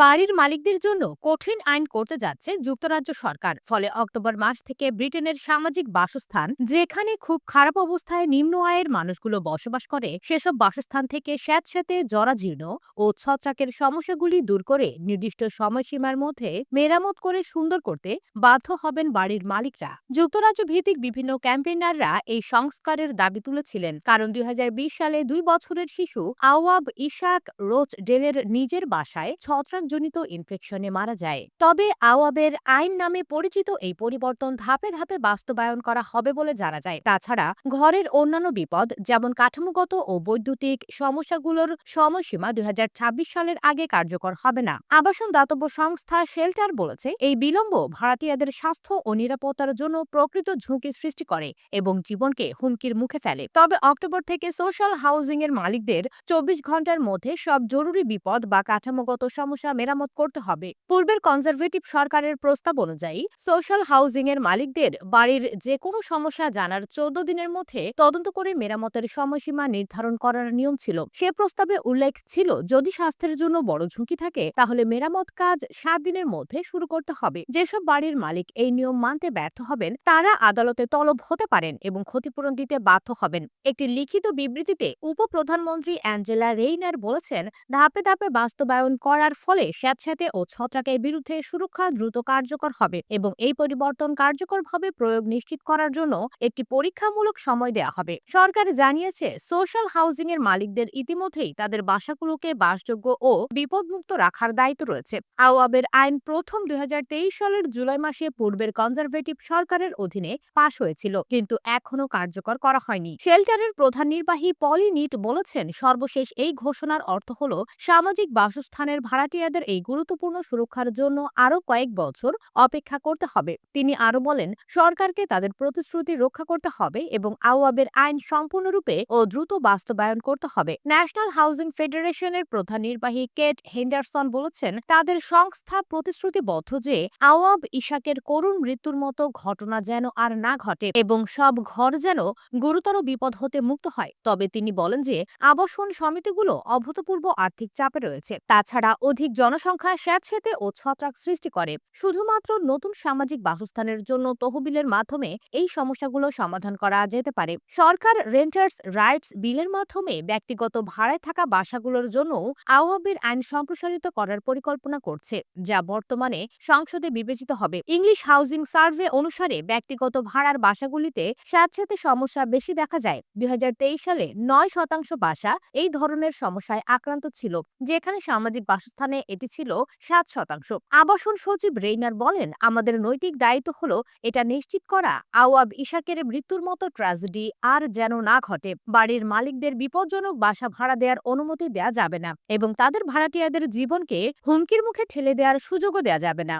বাড়ির মালিকদের জন্য কঠিন আইন করতে যাচ্ছে যুক্তরাজ্য সরকার। ফলে অক্টোবর মাস থেকে ব্রিটেনের সামাজিক বাসস্থান, যেখানে খুব খারাপ অবস্থায় নিম্ন আয়ের মানুষগুলো বসবাস করে, সেসব বাসস্থান থেকে স্যাঁতস্যাঁতে জরাজীর্ণ ও ছত্রাকের সমস্যাগুলি দূর করে নির্দিষ্ট সময়সীমার মধ্যে মেরামত করে সুন্দর করতে বাধ্য হবেন বাড়ির মালিকরা। যুক্তরাজ্য ভিত্তিক বিভিন্ন ক্যাম্পেইনাররা এই সংস্কারের দাবি তুলেছিলেন, কারণ দুই হাজার বিশ সালে দুই বছরের শিশু আওয়াব ইশাক রোচ ডেলের নিজের বাসায় ছত্রাকজনিত ইনফেকশনে মারা যায়। তবে আওয়াবের আইন নামে পরিচিত এই পরিবর্তন ধাপে ধাপে বাস্তবায়ন করা হবে বলে জানা যায়। তাছাড়া, ঘরের অন্যান্য বিপদ, যেমন কাঠামোগত ও বৈদ্যুতিক সমস্যাগুলোর সময়সীমা দুই হাজার ছাব্বিশ সালের আগে কার্যকর হবে না। আবাসন দাতব্য সংস্থা শেল্টার বলেছে, এই বিলম্ব ভাড়াটিয়াদের স্বাস্থ্য ও নিরাপত্তার জন্য প্রকৃত ঝুঁকি সৃষ্টি করে এবং জীবনকে হুমকির মুখে ফেলে। তবে অক্টোবর থেকে সোশ্যাল হাউজিং এর মালিকদের চব্বিশ ঘণ্টার মধ্যে সব জরুরি বিপদ বা কাঠামোগত সমস্যা মেরামত করতে হবে। পূর্বের কনজারভেটিভ সরকারের প্রস্তাব অনুযায়ী সোশ্যাল হাউজিং এর মালিকদের বাড়ির যে কোনো সমস্যা জানার চোদ্দ দিনের মধ্যে তদন্ত করে মেরামতের সময়সীমা নির্ধারণ করার নিয়ম ছিল। সে প্রস্তাবে উল্লেখ ছিল, যদি স্বাস্থ্যের জন্য বড় ঝুঁকি থাকে, তাহলে মেরামত কাজ সাত দিনের মধ্যে শুরু করতে হবে। যেসব বাড়ির মালিক এই নিয়ম মানতে ব্যর্থ হবেন, তারা আদালতে তলব হতে পারেন এবং ক্ষতিপূরণ দিতে বাধ্য হবেন। একটি লিখিত বিবৃতিতে উপপ্রধানমন্ত্রী অ্যাঞ্জেলা রেইনার বলেছেন, ধাপে ধাপে বাস্তবায়ন করার ফলে স্যাঁতস্যাঁতে ও ছত্রাকের বিরুদ্ধে সুরক্ষা দ্রুত কার্যকর হবে এবং এই পরিবর্তন কার্যকরভাবে প্রয়োগ নিশ্চিত করার জন্য একটি পরীক্ষামূলক সময় দেওয়া হবে। সরকার জানিয়েছে, সোশ্যাল হাউজিং এর মালিকদের ইতিমধ্যেই তাদের বাসাগুলোকে বাসযোগ্য ও বিপদমুক্ত রাখার দায়িত্ব রয়েছে। আওয়াবের আইন প্রথম দুই হাজার তেইশ সালের জুলাই মাসে পূর্বের কনজারভেটিভ সরকারের অধীনে পাশ হয়েছিল, কিন্তু এখনও কার্যকর করা হয়নি। শেল্টারের প্রধান নির্বাহী পলি নিট বলেছেন, সর্বশেষ এই ঘোষণার অর্থ হল সামাজিক বাসস্থানের ভাড়াটিয়াদের এই গুরুত্বপূর্ণ সুরক্ষার জন্য আরও কয়েক বছর অপেক্ষা করতে হবে। তিনি আরও বলেন, সরকারকে তাদের প্রতিশ্রুতি রক্ষা করতে হবে এবং আওয়াবের আইন সম্পূর্ণরূপে ও দ্রুত বাস্তবায়ন করতে হবে। ন্যাশনাল হাউজিং ফেডারেশনের প্রধান নির্বাহী কেট হেন্ডারসন বলেছেন, তাদের সংস্থা প্রতিশ্রুতিবদ্ধ যে আওয়াব ইশাকের করুণ মৃত্যুর মতো ঘটনা যেন আর না ঘটে এবং সব ঘর যেন গুরুতর বিপদ হতে মুক্ত হয়। তবে তিনি বলেন যে, আবাসন সমিতিগুলো অভূতপূর্ব আর্থিক চাপে রয়েছে। তাছাড়া অধিক জনসংখ্যা স্যাঁতস্যাঁতে ও ছত্রাক সৃষ্টি করে। শুধুমাত্র নতুন সামাজিক বাসস্থানের জন্য তহবিলের মাধ্যমে এই সমস্যাগুলো সমাধান করা যেতে পারে। সরকার রেন্টার্স রাইটস বিলের মাধ্যমে ব্যক্তিগত ভাড়ায় থাকা বাসাগুলোর জন্য আওয়াবের আইন সম্প্রসারিত করার পরিকল্পনা করছে, যা বর্তমানে সংসদে বিবেচিত হবে। ইংলিশ হাউজিং সার্ভে অনুসারে ব্যক্তিগত ভাড়ার বাসাগুলিতে স্যাঁতস্যাঁতে সমস্যা বেশি দেখা যায়। দুই হাজার তেইশ সালে নয় শতাংশ বাসা এই ধরনের সমস্যায় আক্রান্ত ছিল, যেখানে সামাজিক বাসস্থানে এটি ছিল সাত শতাংশ। আবাসন সচিব রেইনার বলেন, আমাদের নৈতিক দায়িত্ব হলো এটা নিশ্চিত করা। আওয়াব ইশাকের মৃত্যুর মতো ট্র্যাজেডি আর যেন না ঘটে। বাড়ির মালিকদের বিপজ্জনক বাসা ভাড়া দেওয়ার অনুমতি দেয়া যাবে না এবং তাদের ভাড়াটিয়াদের জীবনকে হুমকির মুখে ঠেলে দেওয়ার সুযোগও দেওয়া যাবে না।